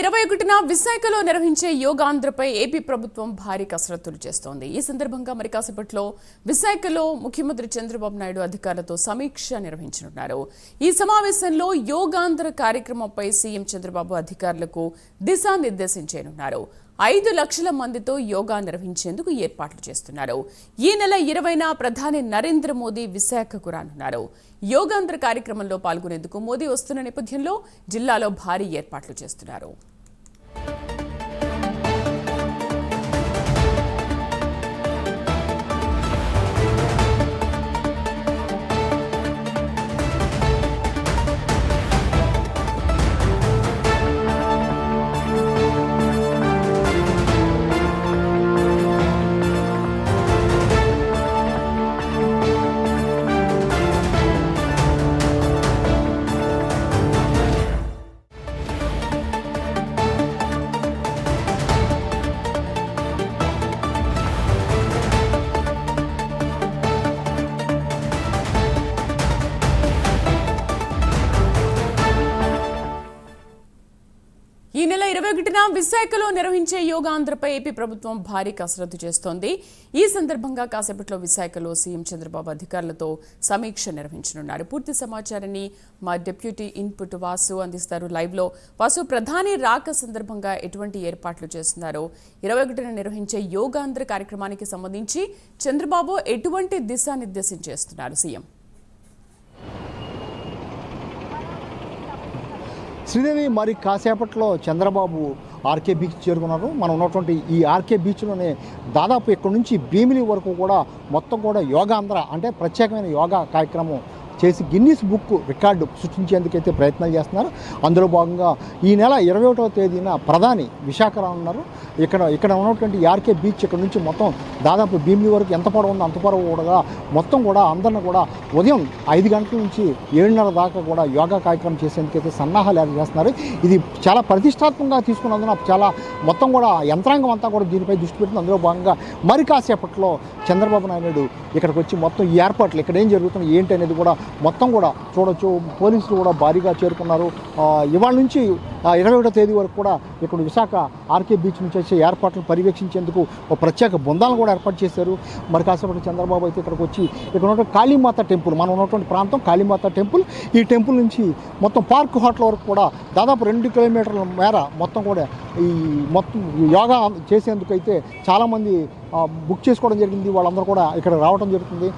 ఇరవై ఒకటిన విశాఖలో నిర్వహించే యోగాంధ్రపై ఏపీ ప్రభుత్వం భారీ కసరత్తులు చేస్తోంది. ఈ సందర్భంగా మరి కాసేపట్లో విశాఖలో ముఖ్యమంత్రి చంద్రబాబు నాయుడు అధికారులతో సమీక్ష నిర్వహించనున్నారు. ఈ సమావేశంలో యోగాంధ్ర కార్యక్రమంపై సీఎం చంద్రబాబు అధికారులకు దిశానిర్దేశం చేయనున్నారు. ఐదు లక్షల మందితో యోగా నిర్వహించేందుకు ఏర్పాట్లు చేస్తున్నారు. ఈ నెల ఇరవైన ప్రధాని నరేంద్ర మోదీ విశాఖకు రానున్నారు. యోగాంధ్ర కార్యక్రమంలో పాల్గొనేందుకు మోదీ వస్తున్న నేపథ్యంలో జిల్లాలో భారీ ఏర్పాట్లు చేస్తున్నారు. ఒకటిన విశాఖలో నిర్వహించే యోగాంధ్రపై ఏపీ ప్రభుత్వం భారీ కసరత్తు చేస్తోంది. ఈ సందర్భంగా కాసేపట్లో విశాఖలో సీఎం చంద్రబాబు అధికారులతో సమీక్ష నిర్వహించనున్నారు. పూర్తి సమాచారాన్ని మా డిప్యూటీ ఇన్పుట్ వాసు అందిస్తారు. లైవ్లో వాసు ప్రధాని రాక సందర్భంగా ఎటువంటి ఏర్పాట్లు చేస్తున్నారో ఇరవై ఒకటిన నిర్వహించే యోగాంధ్ర కార్యక్రమానికి సంబంధించి చంద్రబాబు ఎటువంటి దిశానిర్దేశం చేస్తున్నారు? సీఎం. శ్రీదేవి మరి కాసేపట్లో చంద్రబాబు ఆర్కే బీచ్ చేరుకున్నారు. మనం ఉన్నటువంటి ఈ ఆర్కే బీచ్లోనే దాదాపు ఇక్కడ నుంచి భీమిలి వరకు కూడా మొత్తం కూడా యోగాంధ్ర అంటే ప్రత్యేకమైన యోగా కార్యక్రమం చేసి గిన్నీస్ బుక్ రికార్డు సృష్టించేందుకైతే ప్రయత్నాలు చేస్తున్నారు. అందులో భాగంగా ఈ నెల ఇరవై ఒకటవ తేదీన ప్రధాని విశాఖ రానున్నారు. ఇక్కడ ఇక్కడ ఉన్నటువంటి ఆర్కే బీచ్ ఇక్కడ నుంచి మొత్తం దాదాపు భీమిలి వరకు ఎంత పొడవు ఉందో అంత పొడవు కూడా మొత్తం కూడా అందరిని కూడా ఉదయం ఐదు గంటల నుంచి ఏడున్నర దాకా కూడా యోగా కార్యక్రమం చేసేందుకైతే సన్నాహాలు ఏర్పాటు చేస్తున్నారు. ఇది చాలా ప్రతిష్టాత్మకంగా తీసుకున్నందున చాలా మొత్తం కూడా యంత్రాంగం అంతా కూడా దీనిపై దృష్టి పెట్టింది. అందులో భాగంగా మరి కాసేపట్లో చంద్రబాబు నాయుడు ఇక్కడికి వచ్చి మొత్తం ఈ ఏర్పాట్లు ఇక్కడ ఏం జరుగుతుంది ఏంటి అనేది కూడా మొత్తం కూడా చూడొచ్చు. పోలీసులు కూడా భారీగా చేరుకున్నారు. ఇవాళ నుంచి ఇరవై ఒకటో తేదీ వరకు కూడా ఇక్కడ విశాఖ ఆర్కే బీచ్ నుంచి వచ్చే ఏర్పాట్లు పర్యవేక్షించేందుకు ఒక ప్రత్యేక బృందాలను కూడా ఏర్పాటు చేశారు. మరి కాసేపటి చంద్రబాబు అయితే ఇక్కడికి వచ్చి ఇక్కడ ఉన్నటువంటి కాళీమాత టెంపుల్ మనం ఉన్నటువంటి ప్రాంతం కాళీమాత టెంపుల్. ఈ టెంపుల్ నుంచి మొత్తం పార్క్ హోటల్ వరకు కూడా దాదాపు రెండు కిలోమీటర్ల మేర మొత్తం కూడా ఈ మొత్తం యోగా చేసేందుకు అయితే చాలామంది బుక్ చేసుకోవడం జరిగింది. వాళ్ళందరూ కూడా ఇక్కడ రావడం జరుగుతుంది.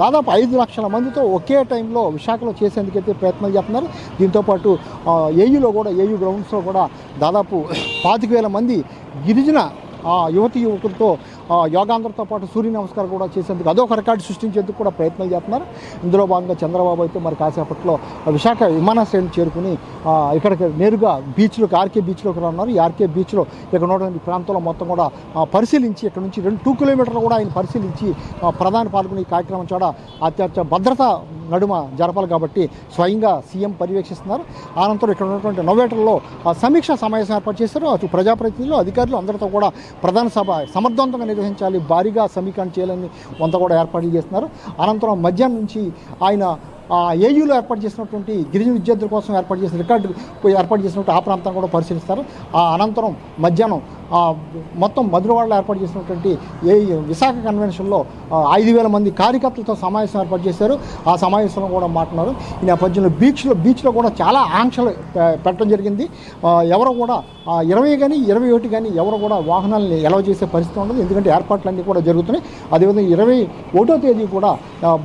దాదాపు ఐదు లక్షల మందితో ఒకే టైంలో విశాఖలో చేసేందుకైతే ప్రయత్నం చేస్తున్నారు. దీంతోపాటు ఏయూలో కూడా ఏయు గ్రౌండ్స్లో కూడా దాదాపు పాతిక వేల మంది గిరిజన ఆ, యువతి యువకులతో యోగాంధ్రతో పాటు సూర్య నమస్కారం కూడా చేసేందుకు అదొక రికార్డు సృష్టించేందుకు కూడా ప్రయత్నాలు చేస్తున్నారు. ఇందులో భాగంగా చంద్రబాబు అయితే మరి కాసేపట్లో విశాఖ విమానాశ్రయం చేరుకుని ఇక్కడికి నేరుగా బీచ్లోకి ఆర్కే బీచ్లోకి రానున్నారు ఈ ఆర్కే బీచ్లో ఇక్కడ ఉన్నటువంటి ప్రాంతంలో మొత్తం కూడా పరిశీలించి ఇక్కడ నుంచి రెండు టూ కిలోమీటర్లు కూడా ఆయన పరిశీలించి ప్రధాన ప్రధాని పాల్గొనే కార్యక్రమం చూడ అత్యంత భద్రత నడుమ జరపాలి కాబట్టి స్వయంగా సీఎం పర్యవేక్షిస్తున్నారు. అనంతరం ఇక్కడ ఉన్నటువంటి నోవేటర్లో సమీక్ష సమావేశం ఏర్పాటు చేశారు. అటు ప్రజాప్రతినిధులు అధికారులు అందరితో కూడా ప్రధాన సభ సమర్థవంతంగా నిగ్రహించాలి భారీగా సమీకరణ చేయాలని అంతా కూడా ఏర్పాట్లు చేస్తున్నారు. అనంతరం మధ్యాహ్నం నుంచి ఆయన ఆ ఏయూలో ఏర్పాటు చేసినటువంటి గిరిజన విద్యార్థుల కోసం ఏర్పాటు చేసిన రికార్డు ఏర్పాటు చేసినట్టు ఆ ప్రాంతాన్ని కూడా పరిశీలిస్తారు. ఆ అనంతరం మధ్యాహ్నం మొత్తం మధురవాడలో ఏర్పాటు చేసినటువంటి ఏ విశాఖ కన్వెన్షన్లో ఐదు వేల మంది కార్యకర్తలతో సమావేశం ఏర్పాటు చేశారు. ఆ సమావేశంలో కూడా మాట్లాడారు. ఈ నేపథ్యంలో బీచ్లో బీచ్లో కూడా చాలా ఆంక్షలు పెట్టడం జరిగింది. ఎవరు కూడా ఇరవై కానీ ఇరవై ఒకటి కానీ ఎవరు కూడా వాహనాలని ఎలవ చేసే పరిస్థితి ఉండదు. ఎందుకంటే ఏర్పాట్లన్నీ కూడా జరుగుతున్నాయి. అదేవిధంగా ఇరవై ఒకటో తేదీ కూడా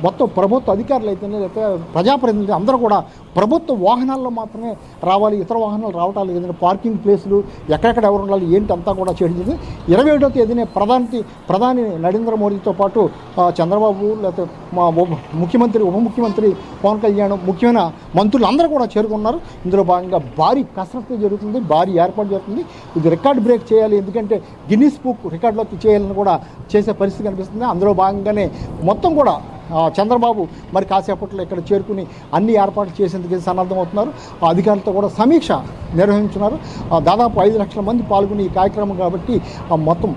మొత్తం ప్రభుత్వ అధికారులు అయితేనే లేకపోతే ప్రజాప్రతినిధులు అందరూ కూడా ప్రభుత్వ వాహనాల్లో మాత్రమే రావాలి ఇతర వాహనాలు రావటాలు ఏదైనా పార్కింగ్ ప్లేసులు ఎక్కడెక్కడ ఎవరు ఉండాలి ఏంటి అంతా కూడా చేయడం జరిగింది ఇరవై ఒకటో తేదీనే ప్రధాని ప్రధాని నరేంద్ర మోడీతో పాటు చంద్రబాబు లేకపోతే మా ముఖ్యమంత్రి ఉప ముఖ్యమంత్రి పవన్ కళ్యాణ్ ముఖ్యమైన మంత్రులు అందరూ కూడా చేరుకున్నారు. ఇందులో భాగంగా భారీ కసరత్తు జరుగుతుంది భారీ ఏర్పాటు జరుగుతుంది. ఇది రికార్డ్ బ్రేక్ చేయాలి ఎందుకంటే గిన్నీస్ బుక్ రికార్డులోకి చేయాలని కూడా చేసే పరిస్థితి కనిపిస్తుంది. అందులో భాగంగానే మొత్తం కూడా చంద్రబాబు మరి కాసేపట్లో ఇక్కడ చేరుకుని అన్ని ఏర్పాట్లు చేసేందుకు సన్నద్ధమవుతున్నారు. అధికారులతో కూడా సమీక్ష నిర్వహించున్నారు. దాదాపు ఐదు లక్షల మంది పాల్గొని ఈ కార్యక్రమం కాబట్టి మొత్తం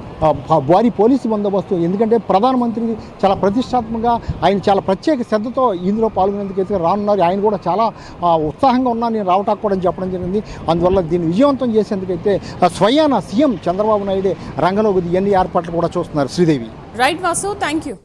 భారీ పోలీసు బందోబస్తు. ఎందుకంటే ప్రధానమంత్రి చాలా ప్రతిష్టాత్మకంగా ఆయన చాలా ప్రత్యేక శ్రద్ధతో ఇందులో పాల్గొనేందుకు అయితే రానున్నారు. ఆయన కూడా చాలా ఉత్సాహంగా ఉన్నా నేను రావటానికి కూడా చెప్పడం జరిగింది. అందువల్ల దీన్ని విజయవంతం చేసేందుకైతే స్వయాన సీఎం చంద్రబాబు నాయుడే రంగంలో ఇవన్నీ ఏర్పాట్లు కూడా చూస్తున్నారు Sridevi. Right Vasu thank you